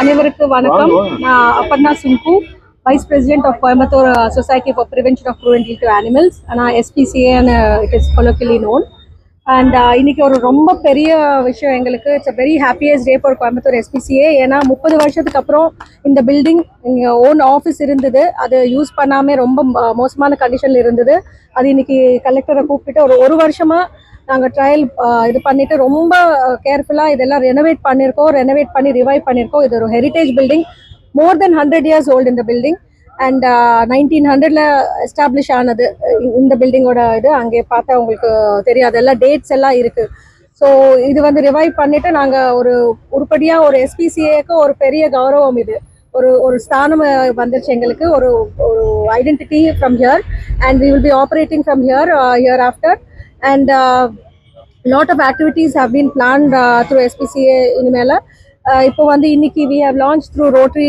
அனைவருக்கு வணக்கம். நான் Aparna Sungu vice president of Coimbatore society for prevention of cruelty to animals நான் எஸ்பிசிஏன்னு it is colloquially known and இன்னைக்கு ஒரு ரொம்ப பெரிய விஷயம் எங்களுக்கு. It's a very happiest day for Coimbatore SPCA ஏன்னா முப்பது வருஷத்துக்கு அப்புறம் இந்த பில்டிங் இங்கே ஓன் ஆஃபீஸ் இருந்தது. அது யூஸ் பண்ணாமல் ரொம்ப மோசமான கண்டிஷனில் இருந்தது. அது இன்னைக்கு கலெக்டரை கூப்பிட்டு ஒரு ஒரு வருஷமா நாங்கள் ட்ரையல் இது பண்ணிட்டு ரொம்ப கேர்ஃபுல்லாக இதெல்லாம் ரெனோவேட் பண்ணியிருக்கோம் ரெனோவேட் பண்ணி ரிவைவ் பண்ணியிருக்கோம் இது ஒரு heritage building more than hundred years old இந்த பில்டிங் அண்ட் நைன்டீன் ஹண்ட்ரட்ல எஸ்டாப்ளிஷ் ஆனது இந்த பில்டிங்கோட இது. அங்கே பார்த்தா உங்களுக்கு தெரியாது. எல்லாம் டேட்ஸ் எல்லாம் இருக்கு. ஸோ இது வந்து ரிவைவ் பண்ணிட்டு நாங்கள் ஒரு உருப்படியாக ஒரு எஸ்பிசிஏக்கு ஒரு பெரிய கௌரவம் இது. ஒரு ஒரு ஸ்தானம் வந்துருச்சு எங்களுக்கு. ஒரு ஒரு identity from here and we will be operating from here here after and uh, lot of activities have been planned uh, through இப்போ வந்து இன்னைக்கு we have launch through rotary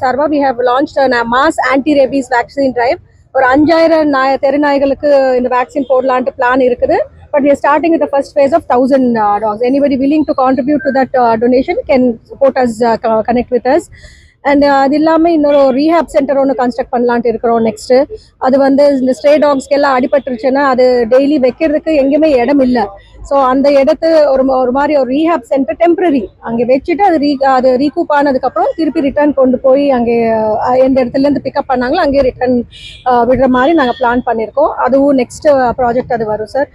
Sarva we have launch mass anti rabies vaccine drive ஒரு அஞ்சாயிரம் நாய தெருநாய்களுக்கு இந்த vaccine போடலான்ட்டு plan இருக்குது but we starting with first phase of thousand dogs anybody willing to contribute to that donation can support us connect with us and uh, அது இல்லாமல் இன்னொரு ரீஹாப் சென்டர் ஒன்று கன்ஸ்ட்ரக்ட் பண்ணலான்ட்டு இருக்கிறோம் நெக்ஸ்ட்டு அது வந்து இந்த ஸ்ட்ரே டாக்ஸ்க்கு எல்லாம் அடிபட்டுருச்சுன்னா அது டெய்லி வைக்கிறதுக்கு எங்கேயுமே இடம் இல்லை. ஸோ அந்த இடத்து ஒரு ஒரு மாதிரி ஒரு ரீஹாப் சென்டர் டெம்பரரி அங்கே வச்சுட்டு அது ரீ அது ரீகூப் ஆனதுக்கப்புறம் திருப்பி ரிட்டர்ன் கொண்டு போய் அங்கே எந்த இடத்துலேருந்து பிக்கப் பண்ணாங்களோ அங்கேயே ரிட்டர்ன் விடுற மாதிரி நாங்கள் பிளான் பண்ணியிருக்கோம் அதுவும் நெக்ஸ்ட் ப்ராஜெக்ட் அது வரும் சார்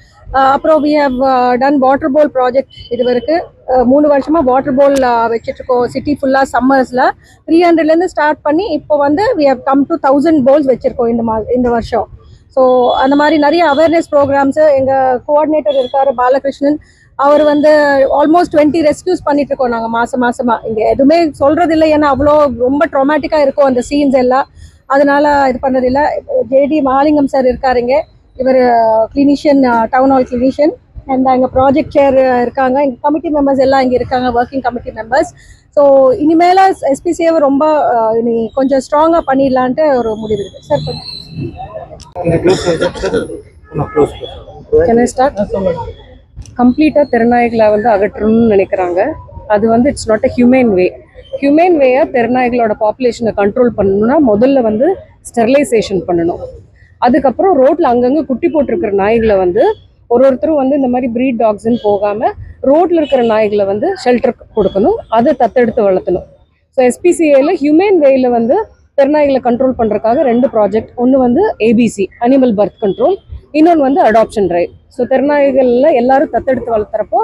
அப்புறம் we have done water bowl project இது வரைக்கும் மூணு வருஷமா வாட்டர் போல் வச்சுட்டு சிட்டி ஃபுல்லாக சம்மர்ஸில் த்ரீ ஹண்ட்ரட்லேருந்து ஸ்டார்ட் பண்ணி இப்போ வந்து we have come to thousand bowls வச்சுருக்கோம் இந்த மா இந்த வருஷம். ஸோ அந்த மாதிரி நிறைய அவேர்னஸ் ப்ரோக்ராம்ஸு எங்கள் கோஆர்டினேட்டர் இருக்கார் பாலகிருஷ்ணன். அவர் வந்து ஆல்மோஸ்ட் டுவெண்ட்டி ரெஸ்கியூஸ் பண்ணிட்டு இருக்கோம் நாங்கள் மாசம் மாசமா. இங்கே எதுவுமே சொல்றது இல்லை ஏன்னா அவ்வளோ ரொம்ப ட்ராமேட்டிக்காக இருக்கும் அந்த சீன்ஸ் எல்லாம். அதனால இது பண்ணதில்லை. ஜேடி மகாலிங்கம் சார் இருக்காருங்க இவர் clinician town hall clinician and எங்கள் ப்ராஜெக்ட் சேர் இருக்காங்க. எங்கள் கமிட்டி மெம்பர்ஸ் எல்லாம் இங்கே இருக்காங்க ஒர்க்கிங் கமிட்டி மெம்பர்ஸ் ஸோ இனிமேல எஸ்பிசிஏவை ரொம்ப இனி கொஞ்சம் ஸ்ட்ராங்காக பண்ணிடலான்ட்டு ஒரு முடிவு இருக்குது சார் ஸ்டார்ட் கம்ப்ளீட்டாக திறனாய்களை வந்து அகற்றணும்னு நினைக்கிறாங்க. அது வந்து it's not a human way human வேயை திறனாய்களோட பாப்புலேஷனை கண்ட்ரோல் பண்ணணும்னா முதல்ல வந்து ஸ்டெரிலைசேஷன் பண்ணணும். அதுக்கப்புறம் ரோட்ல அங்கங்கே குட்டி போட்டிருக்கிற நாய்களை வந்து ஒரு ஒருத்தரும் வந்து இந்த மாதிரி ப்ரீட் டாக்ஸ்ன்னு போகாமல் ரோட்டில் இருக்கிற நாய்களை வந்து ஷெல்டர் கொடுக்கணும். அதை தத்தெடுத்து வளர்த்தணும். ஸோ எஸ்பிசிஏல ஹியூமன் வேயில் வந்து தெருநாய்களை கண்ட்ரோல் பண்ணுறதுக்காக ரெண்டு ப்ராஜெக்ட் ஒன்று வந்து ஏபிசி அனிமல் பர்த் கண்ட்ரோல் இன்னொன்று வந்து அடாப்ஷன் ட்ரைவ் ஸோ தெருநாய்கள்ல எல்லாரும் தத்தெடுத்து வளர்த்துறப்போ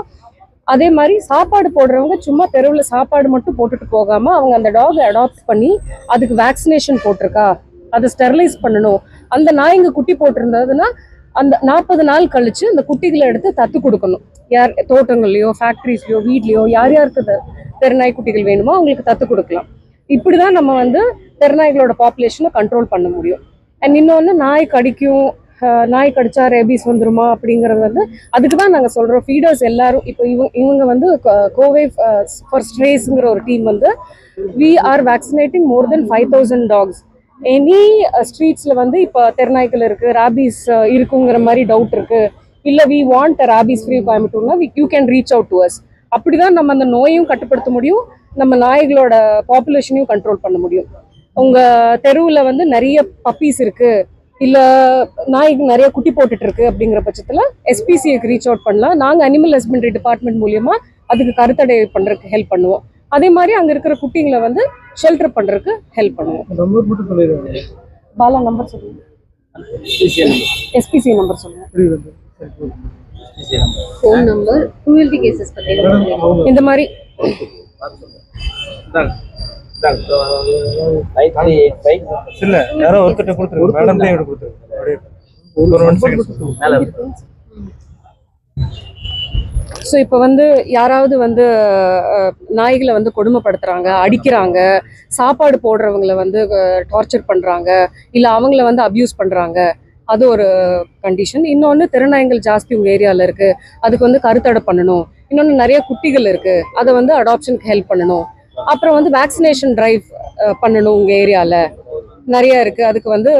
அதே மாதிரி சாப்பாடு போடுறவங்க சும்மா தெருவில் சாப்பாடு மட்டும் போட்டுட்டு போகாமல் அவங்க அந்த டாகை அடாப்ட் பண்ணி அதுக்கு வேக்சினேஷன் போட்டிருக்கா? அதை ஸ்டெர்லைஸ் பண்ணணும். அந்த நாய் இங்கே குட்டி போட்டிருந்ததுன்னா அந்த நாற்பது நாள் கழிச்சு அந்த குட்டிகளை எடுத்து தத்து கொடுக்கணும். யார் தோட்டங்கள்லையோ ஃபேக்ட்ரிஸ்லையோ வீட்லையோ யார் யாருக்கு த- தெருநாய் குட்டிகள் வேணுமோ அவங்களுக்கு தத்து கொடுக்கலாம். இப்படி தான் நம்ம வந்து தெருநாய்களோட பாப்புலேஷனை கண்ட்ரோல் பண்ண முடியும். அண்ட் இன்னொன்று நாய் கடிக்கும் நாய் கடிச்சா ரேபிஸ் வந்துருமா அப்படிங்கிறது வந்து அதுக்கு தான் நாங்கள் சொல்கிறோம் ஃபீடர்ஸ் எல்லாரும் இப்போ இவங்க இவங்க வந்து கோவே கோவை ஃபார் ஸ்ட்ரேஸ்ங்கிற ஒரு டீம் வந்து we are vaccinating more than five thousand dogs any ஸ்ட்ரீட்ஸில் uh, வந்து இப்போ தெருநாய்க்கள் இருக்குது ராபிஸ் uh, இருக்குங்கிற மாதிரி டவுட் இருக்குது இல்லை we want rabies free கோயம்புத்தூர்னா you can reach out to us அப்படி தான் நம்ம அந்த நோயும் கட்டுப்படுத்த முடியும் நம்ம நாய்களோட பாப்புலேஷனையும் கண்ட்ரோல் பண்ண முடியும். உங்கள் தெருவில் வந்து நிறைய பப்பீஸ் இருக்குது இல்லை நாய்க்கு நிறைய குட்டி போட்டுட்டு இருக்கு அப்படிங்கிற பட்சத்தில் எஸ்பிசிஐக்கு ரீச் அவுட் பண்ணலாம். நாங்கள் அனிமல் ஹஸ்பண்ட்ரி டிபார்ட்மெண்ட் மூலியமாக அதுக்கு கருத்தடை பண்ணுறதுக்கு ஹெல்ப் பண்ணுவோம். அதே மாதிரி அங்க இருக்கிற குட்டிங்களை வந்து ஷெல்டர் பண்றதுக்கு ஹெல்ப் பண்ணுவோம். பாலா நம்பர் சொல்லுங்க. எஸ்பிசி நம்பர் சொல்லுங்க. புரியுது ஃபோன் நம்பர் cruelty கேசஸ் பற்றி இந்த மாதிரி. இல்ல யாரோ மேடம் ஒரு ஒன் செகண்ட் ஸோ இப்போ வந்து யாராவது வந்து நாய்களை வந்து கொடுமைப்படுத்துகிறாங்க அடிக்கிறாங்க சாப்பாடு போடுறவங்கள வந்து டார்ச்சர் பண்ணுறாங்க இல்லை அவங்கள வந்து அப்யூஸ் பண்ணுறாங்க அது ஒரு கண்டிஷன் இன்னொன்று திருநாயங்கள் ஜாஸ்தி உங்கள் ஏரியாவில் இருக்குது அதுக்கு வந்து கருத்தடை பண்ணணும். இன்னொன்று நிறைய குட்டிகள் இருக்குது அதை வந்து அடாப்ஷனுக்கு ஹெல்ப் பண்ணணும். அப்புறம் வந்து வேக்சினேஷன் ட்ரைவ் பண்ணணும் உங்கள் ஏரியாவில் நிறைய இருக்குது அதுக்கு வந்து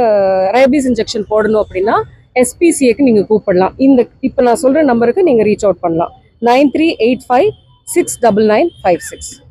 ரேபிஸ் இன்ஜெக்ஷன் போடணும் அப்படின்னா எஸ்பிசிஏக்கு நீங்கள் கூப்பிடலாம். இந்த இப்போ நான் சொல்கிற நம்பருக்கு நீங்கள் ரீச் அவுட் பண்ணலாம். nine three eight five six double nine five six.